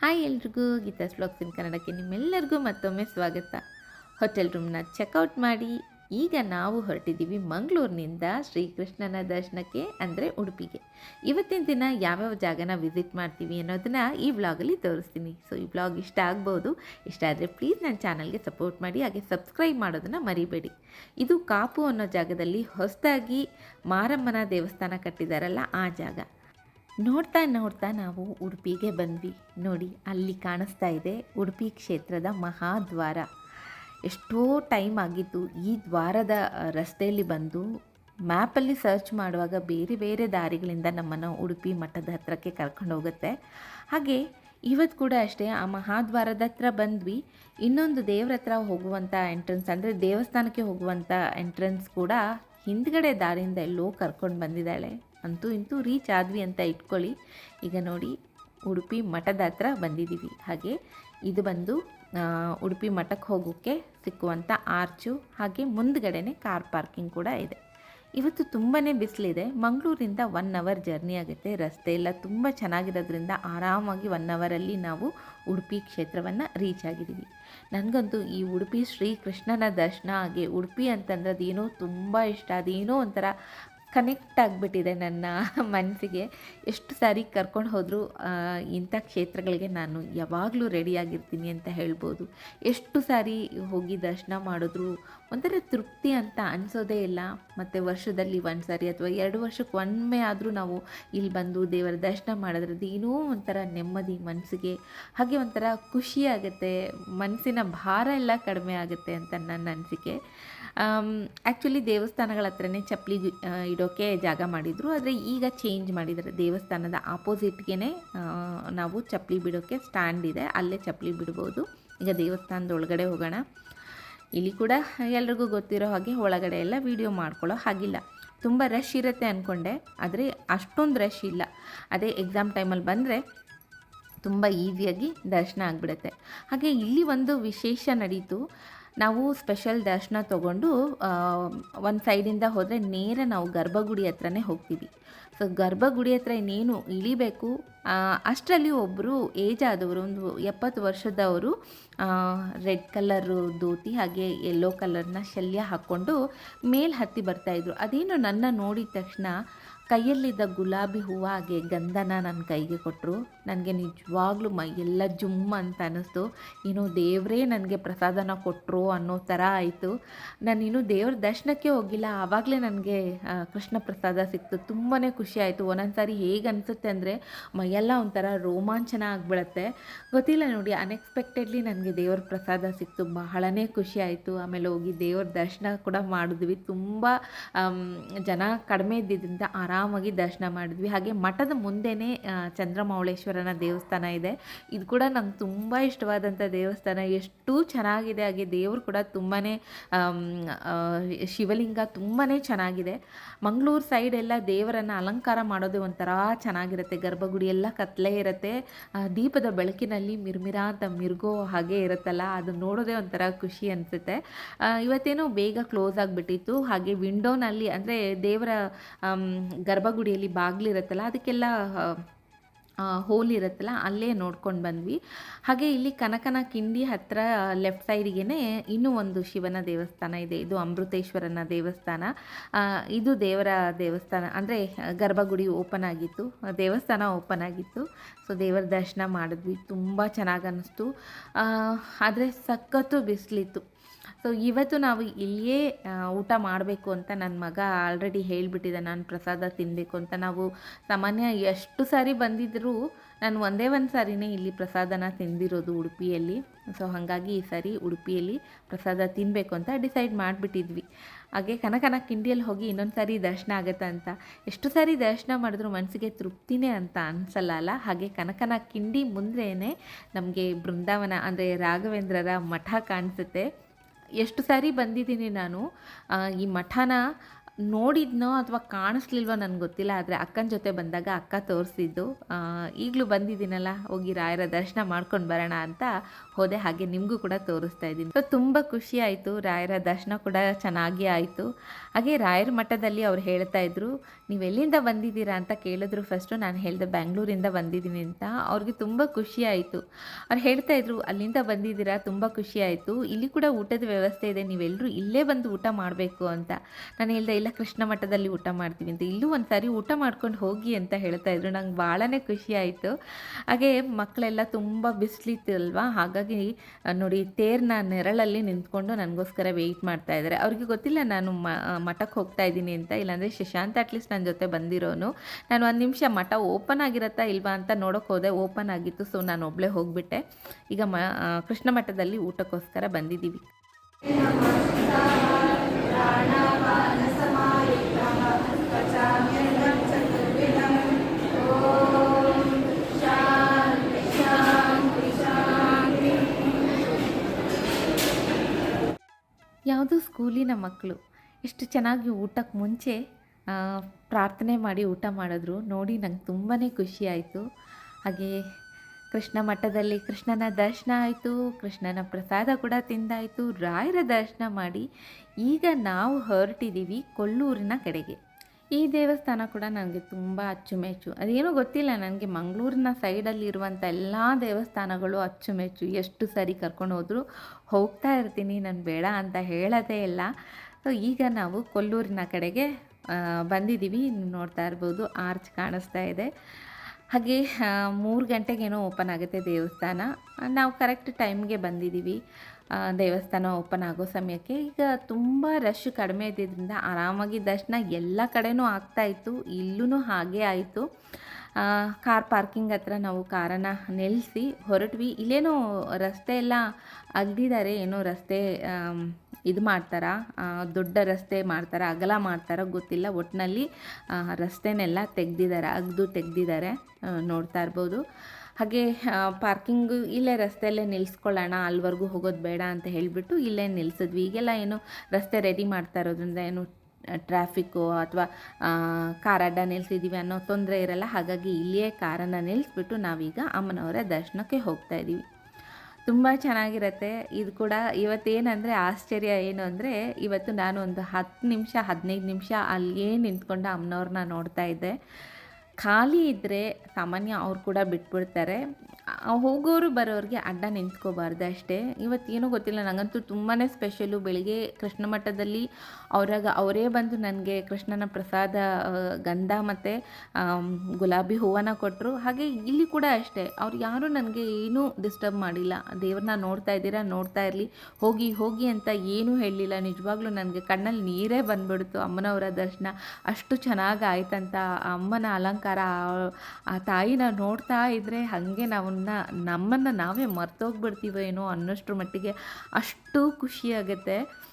Hi ಎಲ್ರಿಗೂ Geetha's blogs ಇನ್ ಕನ್ನಡಕ್ಕೆ ನಿಮ್ಮೆಲ್ಲರಿಗೂ ಮತ್ತೊಮ್ಮೆ ಸ್ವಾಗತ. ಹೋಟೆಲ್ ರೂಮ್ನ ಚೆಕ್ಔಟ್ ಮಾಡಿ ಈಗ ನಾವು ಹೊರಟಿದ್ದೀವಿ ಮಂಗಳೂರಿನಿಂದ ಶ್ರೀಕೃಷ್ಣನ ದರ್ಶನಕ್ಕೆ, ಅಂದರೆ ಉಡುಪಿಗೆ. ಇವತ್ತಿನ ದಿನ ಯಾವ್ಯಾವ ಜಾಗನ ವಿಸಿಟ್ ಮಾಡ್ತೀವಿ ಅನ್ನೋದನ್ನ ಈ ವ್ಲಾಗಲ್ಲಿ ತೋರಿಸ್ತೀನಿ. ಸೊ ಈ ವ್ಲಾಗ್ ಇಷ್ಟ ಆಗ್ಬೋದು, ಇಷ್ಟ ಆದರೆ ಪ್ಲೀಸ್ ನನ್ನ ಚಾನಲ್ಗೆ ಸಪೋರ್ಟ್ ಮಾಡಿ, ಹಾಗೆ ಸಬ್ಸ್ಕ್ರೈಬ್ ಮಾಡೋದನ್ನು ಮರಿಬೇಡಿ. ಇದು ಕಾಪು ಅನ್ನೋ ಜಾಗದಲ್ಲಿ ಹೊಸದಾಗಿ ಮಾರಮ್ಮನ ದೇವಸ್ಥಾನ ಕಟ್ಟಿದಾರಲ್ಲ ಆ ಜಾಗ. ನೋಡ್ತಾ ನೋಡ್ತಾ ನಾವು ಉಡುಪಿಗೆ ಬಂದ್ವಿ. ನೋಡಿ, ಅಲ್ಲಿ ಕಾಣಿಸ್ತಾ ಇದೆ ಉಡುಪಿ ಕ್ಷೇತ್ರದ ಮಹಾದ್ವಾರ. ಎಷ್ಟೋ ಟೈಮ್ ಆಗಿತ್ತು ಈ ದ್ವಾರದ ರಸ್ತೆಯಲ್ಲಿ ಬಂದು ಮ್ಯಾಪಲ್ಲಿ ಸರ್ಚ್ ಮಾಡುವಾಗ ಬೇರೆ ಬೇರೆ ದಾರಿಗಳಿಂದ ನಮ್ಮನ್ನು ಉಡುಪಿ ಮಠದ ಹತ್ರಕ್ಕೆ ಕರ್ಕೊಂಡು ಹೋಗುತ್ತೆ. ಹಾಗೆ ಇವತ್ತು ಕೂಡ ಅಷ್ಟೇ ಆ ಮಹಾದ್ವಾರದ ಹತ್ರ ಬಂದ್ವಿ. ಇನ್ನೊಂದು ದೇವ್ರ ಹತ್ರ ಹೋಗುವಂಥ ಎಂಟ್ರೆನ್ಸ್ ಅಂದರೆ ದೇವಸ್ಥಾನಕ್ಕೆ ಹೋಗುವಂಥ ಎಂಟ್ರೆನ್ಸ್ ಕೂಡ ಹಿಂದ್ಗಡೆ ದಾರಿಯಿಂದ ಎಲ್ಲೋ ಕರ್ಕೊಂಡು ಬಂದಿದ್ದಾಳೆ. ಅಂತೂ ಇಂತೂ ರೀಚ್ ಆದ್ವಿ ಅಂತ ಇಟ್ಕೊಳ್ಳಿ. ಈಗ ನೋಡಿ, ಉಡುಪಿ ಮಠದ ಹತ್ರ ಬಂದಿದ್ದೀವಿ ಹಾಗೆ ಇದು ಬಂದು ಉಡುಪಿ ಮಠಕ್ಕೆ ಹೋಗೋಕ್ಕೆ ಸಿಕ್ಕುವಂಥ ಆರ್ಚು ಹಾಗೆ ಮುಂದ್ಗಡೆನೆ ಕಾರ್ ಪಾರ್ಕಿಂಗ್ ಕೂಡ ಇದೆ. ಇವತ್ತು ತುಂಬಾ ಬಿಸಿಲಿದೆ. ಮಂಗಳೂರಿಂದ ಒನ್ ಅವರ್ ಜರ್ನಿ ಆಗುತ್ತೆ. ರಸ್ತೆ ಎಲ್ಲ ತುಂಬ ಚೆನ್ನಾಗಿರೋದ್ರಿಂದ ಆರಾಮಾಗಿ ಒನ್ ಅವರಲ್ಲಿ ನಾವು ಉಡುಪಿ ಕ್ಷೇತ್ರವನ್ನು ರೀಚ್ ಆಗಿದ್ದೀವಿ. ನನಗಂತೂ ಈ ಉಡುಪಿ ಶ್ರೀಕೃಷ್ಣನ ದರ್ಶನ ಹಾಗೆ ಉಡುಪಿ ಅಂತಂದ್ರೆ ಅದೇನೋ ತುಂಬ ಇಷ್ಟ. ಅದೇನೋ ಒಂಥರ ಕನೆಕ್ಟ್ ಆಗಿಬಿಟ್ಟಿದೆ ನನ್ನ ಮನಸ್ಸಿಗೆ. ಎಷ್ಟು ಸಾರಿ ಕರ್ಕೊಂಡು ಹೋದರೂ ಇಂಥ ಕ್ಷೇತ್ರಗಳಿಗೆ ನಾನು ಯಾವಾಗಲೂ ರೆಡಿಯಾಗಿರ್ತೀನಿ ಅಂತ ಹೇಳ್ಬೋದು. ಎಷ್ಟು ಸಾರಿ ಹೋಗಿ ದರ್ಶನ ಮಾಡಿದ್ರು ಒಂಥರ ತೃಪ್ತಿ ಅಂತ ಅನಿಸೋದೇ ಇಲ್ಲ. ಮತ್ತು ವರ್ಷದಲ್ಲಿ ಒಂದು ಸಾರಿ ಅಥವಾ ಎರಡು ವರ್ಷಕ್ಕೆ ಒಮ್ಮೆ ಆದರೂ ನಾವು ಇಲ್ಲಿ ಬಂದು ದೇವರ ದರ್ಶನ ಮಾಡೋದ್ರದ್ದು ಏನೋ ಒಂಥರ ನೆಮ್ಮದಿ ಮನಸ್ಸಿಗೆ ಹಾಗೆ ಒಂಥರ ಖುಷಿ ಆಗುತ್ತೆ. ಮನಸ್ಸಿನ ಭಾರ ಎಲ್ಲ ಕಡಿಮೆ ಆಗುತ್ತೆ ಅಂತ ನನ್ನ ಅನಿಸಿಕೆ. ಆ್ಯಕ್ಚುಲಿ ದೇವಸ್ಥಾನಗಳ ಹತ್ರನೇ ಚಪ್ಪಲಿ ಇಡೋಕೆ ಜಾಗ ಮಾಡಿದರು. ಆದರೆ ಈಗ ಚೇಂಜ್ ಮಾಡಿದ್ದಾರೆ. ದೇವಸ್ಥಾನದ ಆಪೋಸಿಟ್ಗೆ ನಾವು ಚಪ್ಪಲಿ ಬಿಡೋಕ್ಕೆ ಸ್ಟ್ಯಾಂಡ್ ಇದೆ. ಅಲ್ಲೇ ಚಪ್ಪಲಿ ಬಿಡ್ಬೋದು. ಈಗ ದೇವಸ್ಥಾನದ ಒಳಗಡೆ ಹೋಗೋಣ. ಇಲ್ಲಿ ಕೂಡ ಎಲ್ರಿಗೂ ಗೊತ್ತಿರೋ ಹಾಗೆ ಒಳಗಡೆ ಎಲ್ಲ ವೀಡಿಯೋ ಮಾಡ್ಕೊಳ್ಳೋ ಹಾಗಿಲ್ಲ. ತುಂಬ ರಶ್ ಇರುತ್ತೆ ಅಂದ್ಕೊಂಡೆ ಆದರೆ ಅಷ್ಟೊಂದು ರಶ್ ಇಲ್ಲ. ಅದೇ ಎಕ್ಸಾಮ್ ಟೈಮಲ್ಲಿ ಬಂದರೆ ತುಂಬ ಈಸಿಯಾಗಿ ದರ್ಶನ ಆಗಿಬಿಡುತ್ತೆ. ಹಾಗೆ ಇಲ್ಲಿ ಒಂದು ವಿಶೇಷ ನಡೀತು. ನಾವು ಸ್ಪೆಷಲ್ ದರ್ಶನ ತಗೊಂಡು ಒಂದು ಸೈಡಿಂದ ಹೋದರೆ ನೇರ ನಾವು ಗರ್ಭಗುಡಿ ಹತ್ರನೇ ಹೋಗ್ತೀವಿ. ಸೊ ಗರ್ಭಗುಡಿ ಹತ್ರ ಇನ್ನೇನು ಇಳಿಬೇಕು? ಅಷ್ಟರಲ್ಲಿ ಒಬ್ಬರು ಏಜ್ ಆದವರು, ಒಂದು ಎಪ್ಪತ್ತು ವರ್ಷದವರು ರೆಡ್ ಕಲರು ಧೋತಿ ಹಾಗೆ ಯೆಲ್ಲೋ ಕಲರ್ನ ಶಲ್ಯ ಹಾಕ್ಕೊಂಡು ಮೇಲೆ ಹತ್ತಿ ಬರ್ತಾಯಿದ್ರು ಅದೇನು ನನ್ನ ನೋಡಿದ ತಕ್ಷಣ ಕೈಯಲ್ಲಿದ್ದ ಗುಲಾಬಿ ಹೂವು ಹಾಗೆ ಗಂಧನ ನನ್ನ ಕೈಗೆ ಕೊಟ್ಟರು ನನಗೆ ನಿಜವಾಗ್ಲೂ ಮೈ ಎಲ್ಲ ಜುಮ್ ಅಂತ ಅನ್ನಿಸ್ತು ಏನೋ ದೇವರೇ ನನಗೆ ಪ್ರಸಾದನ ಕೊಟ್ಟರು ಅನ್ನೋ ಥರ ಆಯಿತು. ನಾನಿನ್ನೂ ದೇವ್ರ ದರ್ಶನಕ್ಕೆ ಹೋಗಿಲ್ಲ. ಆವಾಗಲೇ ನನಗೆ ಕೃಷ್ಣ ಪ್ರಸಾದ ಸಿಕ್ತು. ತುಂಬಾ ಖುಷಿ ಆಯಿತು. ಒಂದೊಂದು ಸಾರಿ ಹೇಗೆ ಅನಿಸುತ್ತೆ ಅಂದರೆ ಮೈಯೆಲ್ಲ ಒಂಥರ ರೋಮಾಂಚನ ಆಗಿಬಿಡತ್ತೆ. ಗೊತ್ತಿಲ್ಲ ನೋಡಿ ಅನ್ಎಕ್ಸ್ಪೆಕ್ಟೆಡ್ಲಿ ನನಗೆ ದೇವ್ರ ಪ್ರಸಾದ ಸಿಕ್ತು. ಬಹಳನೇ ಖುಷಿ ಆಯಿತು. ಆಮೇಲೆ ಹೋಗಿ ದೇವ್ರ ದರ್ಶನ ಕೂಡ ಮಾಡಿದ್ವಿ. ತುಂಬ ಜನ ಕಡಿಮೆ ಇದ್ದಿದ್ದರಿಂದ ಆರಾಮಾಗಿ ದರ್ಶನ ಮಾಡಿದ್ವಿ. ಹಾಗೆ ಮಠದ ಮುಂದೆನೇ ಆ, ಚಂದ್ರಮೌಳೇಶ್ವರನ ದೇವಸ್ಥಾನ ಇದೆ. ಇದು ಕೂಡ ನಂಗೆ ತುಂಬ ಇಷ್ಟವಾದಂಥ ದೇವಸ್ಥಾನ. ಎಷ್ಟು ಚೆನ್ನಾಗಿದೆ. ಹಾಗೆ ದೇವರು ಕೂಡ ತುಂಬಾ ಶಿವಲಿಂಗ ತುಂಬಾ ಚೆನ್ನಾಗಿದೆ. ಮಂಗಳೂರು ಸೈಡ್ ಎಲ್ಲ ದೇವರನ್ನು ಅಲಂಕಾರ ಮಾಡೋದು ಒಂಥರ ಚೆನ್ನಾಗಿರುತ್ತೆ. ಗರ್ಭಗುಡಿ ಎಲ್ಲ ಕತ್ಲೆ ಇರುತ್ತೆ. ದೀಪದ ಬೆಳಕಿನಲ್ಲಿ ಮಿರ್ಮಿರ ಅಂತ ಮಿರ್ಗೋ ಹಾಗೆ ಇರುತ್ತಲ್ಲ, ಅದು ನೋಡೋದೇ ಒಂಥರ ಖುಷಿ ಅನಿಸುತ್ತೆ. ಇವತ್ತೇನೋ ಬೇಗ ಕ್ಲೋಸ್ ಆಗಿಬಿಟ್ಟಿತ್ತು. ಹಾಗೆ ವಿಂಡೋನಲ್ಲಿ ಅಂದರೆ ದೇವರ ಗರ್ಭಗುಡಿಯಲ್ಲಿ ಬಾಗಿಲಿರುತ್ತಲ್ಲ ಅದಕ್ಕೆಲ್ಲ ಹೋಲ್ ಇರುತ್ತಲ್ಲ, ಅಲ್ಲೇ ನೋಡ್ಕೊಂಡು ಬಂದ್ವಿ. ಹಾಗೆ ಇಲ್ಲಿ ಕನಕನ ಕಿಂಡಿ ಹತ್ತಿರ ಲೆಫ್ಟ್ ಸೈಡಿಗೆ ಇನ್ನೂ ಒಂದು ಶಿವನ ದೇವಸ್ಥಾನ ಇದೆ. ಇದು ಅಮೃತೇಶ್ವರನ ದೇವಸ್ಥಾನ. ಇದು ದೇವರ ದೇವಸ್ಥಾನ. ಅಂದರೆ, ಗರ್ಭಗುಡಿ ಓಪನ್ ಆಗಿತ್ತು. ದೇವಸ್ಥಾನ ಓಪನ್ ಆಗಿತ್ತು. ಸೊ ದೇವರ ದರ್ಶನ ಮಾಡಿದ್ವಿ. ತುಂಬ ಚೆನ್ನಾಗಿ ಅನ್ನಿಸ್ತು ಆದರೆ ಸಖತ್ತು ಬಿಸಿಲಿತ್ತು. ಸೊ ಇವತ್ತು ನಾವು ಇಲ್ಲಿಯೇ ಊಟ ಮಾಡಬೇಕು ಅಂತ ನನ್ನ ಮಗ ಆಲ್ರೆಡಿ ಹೇಳಿಬಿಟ್ಟಿದ್ದೆ ನಾನು ಪ್ರಸಾದ ತಿನ್ನಬೇಕು ಅಂತ. ನಾವು ಸಾಮಾನ್ಯ ಎಷ್ಟು ಸಾರಿ ಬಂದಿದ್ದರೂ ನಾನು ಒಂದೇ ಒಂದು ಸಾರಿನೇ ಇಲ್ಲಿ ಪ್ರಸಾದನ ತಿಂದಿರೋದು ಉಡುಪಿಯಲ್ಲಿ. ಸೊ ಹಾಗಾಗಿ ಈ ಸಾರಿ ಉಡುಪಿಯಲ್ಲಿ ಪ್ರಸಾದ ತಿನ್ನಬೇಕು ಅಂತ ಡಿಸೈಡ್ ಮಾಡಿಬಿಟ್ಟಿದ್ವಿ. ಹಾಗೆ ಕನಕನ ಕಿಂಡಿಯಲ್ಲಿ ಹೋಗಿ ಇನ್ನೊಂದು ಸಾರಿ ದರ್ಶನ ಆಗುತ್ತೆ ಅಂತ. ಎಷ್ಟು ಸಾರಿ ದರ್ಶನ ಮಾಡಿದ್ರು ಮನಸ್ಸಿಗೆ ತೃಪ್ತಿನೇ ಅಂತ ಅನಿಸಲ್ಲ ಅಲ್ಲ? ಹಾಗೆ ಕನಕನ ಕಿಂಡಿ ಮುಂದೆಯೇ ನಮಗೆ ಬೃಂದಾವನ, ಅಂದರೆ ರಾಘವೇಂದ್ರರ ಮಠ ಕಾಣಿಸುತ್ತೆ. ಎಷ್ಟು ಸಾರಿ ಬಂದಿದ್ದೀನಿ ನಾನು ಈ ಮಠನ ನೋಡಿದ್ನೋ ಅಥವಾ ಕಾಣಿಸ್ಲಿಲ್ವೋ ನನಗೆ ಗೊತ್ತಿಲ್ಲ, ಆದರೆ ಅಕ್ಕನ ಜೊತೆ ಬಂದಾಗ ಅಕ್ಕ ತೋರಿಸಿದ್ದು ಈಗಲೂ ಬಂದಿದ್ದೀನಲ್ಲ, ಹೋಗಿ ರಾಯರ ದರ್ಶನ ಮಾಡ್ಕೊಂಡು ಬರೋಣ ಅಂತ ಹೋದೆ ಹಾಗೆ ನಿಮಗೂ ಕೂಡ ತೋರಿಸ್ತಾ ಇದ್ದೀನಿ. ಸೊ ತುಂಬ ಖುಷಿ ಆಯಿತು. ರಾಯರ ದರ್ಶನ ಕೂಡ ಚೆನ್ನಾಗಿ ಆಯಿತು. ಹಾಗೆ ರಾಯರ ಮಠದಲ್ಲಿ ಅವ್ರು ಹೇಳ್ತಾ ಇದ್ರು, ನೀವು ಎಲ್ಲಿಂದ ಬಂದಿದ್ದೀರಾ ಅಂತ ಕೇಳಿದ್ರು ಫಸ್ಟು ನಾನು ಹೇಳಿದೆ ಬ್ಯಾಂಗ್ಳೂರಿಂದ ಬಂದಿದ್ದೀನಿ ಅಂತ. ಅವ್ರಿಗೆ ತುಂಬ ಖುಷಿ ಆಯಿತು. ಅವ್ರು ಹೇಳ್ತಾ ಇದ್ರು, ಅಲ್ಲಿಂದ ಬಂದಿದ್ದೀರಾ? ತುಂಬ ಖುಷಿ ಆಯಿತು. ಇಲ್ಲಿ ಕೂಡ ಊಟದ ವ್ಯವಸ್ಥೆ ಇದೆ. ನೀವೆಲ್ಲರೂ ಇಲ್ಲೇ ಬಂದು ಊಟ ಮಾಡಬೇಕು ಅಂತ. ನಾನು ಹೇಳ್ದೆ, ಇಲ್ಲ, ಕೃಷ್ಣ ಮಠದಲ್ಲಿ ಊಟ ಮಾಡ್ತೀವಿ ಅಂತ. ಇಲ್ಲೂ ಒಂದು ಸಾರಿ ಊಟ ಮಾಡ್ಕೊಂಡು ಹೋಗಿ ಅಂತ ಹೇಳ್ತಾ ಇದ್ರು. ನಂಗೆ ಭಾಳನೇ ಖುಷಿ ಆಯಿತು. ಹಾಗೆ ಮಕ್ಕಳೆಲ್ಲ ತುಂಬ ಬಿಸಿಲಿತ್ತು ಅಲ್ವಾ? ಹಾಗಾಗಿ ಆ, ನೋಡಿ ತೇರ್ನ ನೆರಳಲ್ಲಿ ನಿಂತ್ಕೊಂಡು ನನಗೋಸ್ಕರ ವೆಯ್ಟ್ ಮಾಡ್ತಾ ಇದ್ದಾರೆ. ಅವ್ರಿಗೆ ಗೊತ್ತಿಲ್ಲ ನಾನು ಮಠಕ್ಕೆ ಹೋಗ್ತಾ ಇದ್ದೀನಿ ಅಂತ. ಇಲ್ಲಾಂದರೆ ಶಶಾಂತ್ ಅಟ್ಲೀಸ್ಟ್ ನನ್ನ ಜೊತೆ ಬಂದಿರೋನು. ನಾನು ಒಂದು ನಿಮಿಷ ಮಠ ಓಪನ್ ಆಗಿರತ್ತಾ ಇಲ್ವಾ ಅಂತ ನೋಡೋಕೆ ಹೋದೆ. ಓಪನ್ ಆಗಿತ್ತು ಸೊ ನಾನು ಒಬ್ಬಳೇ ಹೋಗಿಬಿಟ್ಟೆ. ಈಗ ಮ ಕೃಷ್ಣ ಮಠದಲ್ಲಿ ಊಟಕ್ಕೋಸ್ಕರ ಬಂದಿದ್ದೀವಿ. ಯಾವುದೋ ಸ್ಕೂಲಿನ ಮಕ್ಕಳು ಎಷ್ಟು ಚೆನ್ನಾಗಿ ಊಟಕ್ಕೆ ಮುಂಚೆ ಪ್ರಾರ್ಥನೆ ಮಾಡಿ ಊಟ ಮಾಡಿದ್ರು. ನೋಡಿ ನಂಗೆ ತುಂಬಾ ಆಯಿತು. ಹಾಗೆ ಕೃಷ್ಣ ಮಠದಲ್ಲಿ ಕೃಷ್ಣನ ದರ್ಶನ ಆಯಿತು, ಕೃಷ್ಣನ ಪ್ರಸಾದ ಕೂಡ ತಿಂದಾಯಿತು. ರಾಯರ ದರ್ಶನ ಮಾಡಿ ಈಗ ನಾವು ಹೊರಟಿದ್ದೀವಿ ಕೊಲ್ಲೂರಿನ ಕಡೆಗೆ. ಈ ದೇವಸ್ಥಾನ ಕೂಡ ನನಗೆ ತುಂಬ ಅಚ್ಚುಮೆಚ್ಚು. ಅದೇನೋ ಗೊತ್ತಿಲ್ಲ ನನಗೆ ಮಂಗಳೂರಿನ ಸೈಡಲ್ಲಿ ಇರುವಂಥ ಎಲ್ಲ ದೇವಸ್ಥಾನಗಳು ಅಚ್ಚುಮೆಚ್ಚು. ಎಷ್ಟು ಸರಿ ಕರ್ಕೊಂಡು ಹೋದರೂ ಹೋಗ್ತಾ ಇರ್ತೀನಿ, ನಾನು ಬೇಡ ಅಂತ ಹೇಳೋದೇ ಇಲ್ಲ. ಸೊ ಈಗ ನಾವು ಕೊಲ್ಲೂರಿನ ಕಡೆಗೆ ಬಂದಿದ್ದೀವಿ. ನೋಡ್ತಾ ಇರ್ಬೋದು, ಆರ್ಚ್ ಕಾಣಿಸ್ತಾ ಇದೆ. ಹಾಗೆ ಮೂರು ಗಂಟೆಗೇನೋ ಓಪನ್ ಆಗುತ್ತೆ ದೇವಸ್ಥಾನ. ನಾವು ಕರೆಕ್ಟ್ ಟೈಮ್ಗೆ ಬಂದಿದ್ದೀವಿ. ದೇವಸ್ಥಾನ ಓಪನ್ ಆಗೋ ಸಮಯಕ್ಕೆ. ಈಗ ತುಂಬ ರಶ್ ಕಡಿಮೆ ಇದ್ದಿದ್ದರಿಂದ ಆರಾಮಾಗಿ ದರ್ಶನ ಎಲ್ಲ ಕಡೆನೂ ಆಗ್ತಾಯಿತ್ತು ಇಲ್ಲೂ ಹಾಗೇ ಆಯಿತು. ಕಾರ್ ಪಾರ್ಕಿಂಗ್ ಹತ್ರ ನಾವು ಕಾರನ್ನು ನೆಲೆಸಿ ಹೊರಟ್ವಿ. ಇಲ್ಲೇನೋ ರಸ್ತೆ ಎಲ್ಲ ಅಗ್ದಿದ್ದಾರೆ ಏನೋ ರಸ್ತೆ ಇದು ಮಾಡ್ತಾರಾ ದೊಡ್ಡ ರಸ್ತೆ ಮಾಡ್ತಾರ, ಅಗಲ ಮಾಡ್ತಾರ ಗೊತ್ತಿಲ್ಲ. ಒಟ್ಟಿನಲ್ಲಿ ರಸ್ತೆನೆಲ್ಲ ತೆಗ್ದಿದ್ದಾರೆ, ಅಗ್ದು ತೆಗ್ದಿದ್ದಾರೆ ನೋಡ್ತಾ ಇರ್ಬೋದು. ಹಾಗೆ ಪಾರ್ಕಿಂಗು ಇಲ್ಲೇ ರಸ್ತೆಯಲ್ಲೇ ನಿಲ್ಲಿಸ್ಕೊಳ್ಳೋಣ ಅಲ್ಲಿವರೆಗೂ ಹೋಗೋದು ಬೇಡ ಅಂತ ಹೇಳಿಬಿಟ್ಟು ಇಲ್ಲೇ ನಿಲ್ಲಿಸಿದ್ವಿ ಈಗೆಲ್ಲ ಏನು ರಸ್ತೆ ರೆಡಿ ಮಾಡ್ತಾ ಇರೋದ್ರಿಂದ ಏನು ಟ್ರಾಫಿಕ್ಕು ಅಥವಾ ಕಾರ್ ಅಡ್ಡ ನಿಲ್ಲಿಸಿದ್ದೀವಿ ಅನ್ನೋ ತೊಂದರೆ ಇರಲ್ಲ. ಹಾಗಾಗಿ ಇಲ್ಲಿಯೇ ಕಾರನ್ನು ನಿಲ್ಲಿಸ್ಬಿಟ್ಟು ನಾವೀಗ ಅಮ್ಮನವರ ದರ್ಶನಕ್ಕೆ ಹೋಗ್ತಾ ಇದ್ದೀವಿ ತುಂಬ ಚೆನ್ನಾಗಿರತ್ತೆ. ಇದು ಕೂಡ ಇವತ್ತೇನಂದರೆ ಆಶ್ಚರ್ಯ ಏನು ಅಂದರೆ, ಇವತ್ತು ನಾನು ಒಂದು ಹತ್ತು ನಿಮಿಷ, ಹದಿನೈದು ನಿಮಿಷ ಅಲ್ಲಿಯೇ ನಿಂತ್ಕೊಂಡು ಅಮ್ಮನವ್ರನ್ನ ನೋಡ್ತಾ ಇದ್ದೆ. ಖಾಲಿ ಇದ್ದರೆ ಸಾಮಾನ್ಯ ಅವ್ರು ಕೂಡ ಬಿಟ್ಬಿಡ್ತಾರೆ. ಹೋಗೋರು ಬರೋರಿಗೆ ಅಡ್ಡ ನಿಂತ್ಕೋಬಾರ್ದು ಅಷ್ಟೇ. ಇವತ್ತೇನೂ ಗೊತ್ತಿಲ್ಲ ನನಗಂತೂ ತುಂಬಾ ಸ್ಪೆಷಲು ಬೆಳಿಗ್ಗೆ ಕೃಷ್ಣ ಮಠದಲ್ಲಿ ಅವರಾಗ ಅವರೇ ಬಂದು ನನಗೆ ಕೃಷ್ಣನ ಪ್ರಸಾದ ಗಂಧ ಮತ್ತು ಗುಲಾಬಿ ಹೂವನ್ನು ಕೊಟ್ಟರು ಹಾಗೆ ಇಲ್ಲಿ ಕೂಡ ಅಷ್ಟೇ, ಅವ್ರು ಯಾರೂ ನನಗೆ ಏನೂ ಡಿಸ್ಟರ್ಬ್ ಮಾಡಿಲ್ಲ. ದೇವ್ರನ್ನ ನೋಡ್ತಾ ಇದ್ದೀರಾ, ನೋಡ್ತಾ ಇರಲಿ, ಹೋಗಿ ಹೋಗಿ ಅಂತ ಏನೂ ಹೇಳಲಿಲ್ಲ ನಿಜವಾಗ್ಲೂ ನನಗೆ ಕಣ್ಣಲ್ಲಿ ನೀರೇ ಬಂದ್ಬಿಡ್ತು ಅಮ್ಮನವರ ದರ್ಶನ. ಅಷ್ಟು ಚೆನ್ನಾಗಿ ಆಯ್ತಂತ ಅಮ್ಮನ ಅಲಂಕಾರ ಆ- ಆ ತಾಯಿನ ನೋಡ್ತಾ ಇದ್ದರೆ ಹಾಗೆ ನಾವನ್ನ, ನಮ್ಮನ್ನು ನಾವೇ ಮರ್ತೋಗ್ಬಿಡ್ತೀವೋ ಏನೋ ಅನ್ನೋಷ್ಟ್ರ ಮಟ್ಟಿಗೆ ಅಷ್ಟು ಖುಷಿಯಾಗುತ್ತೆ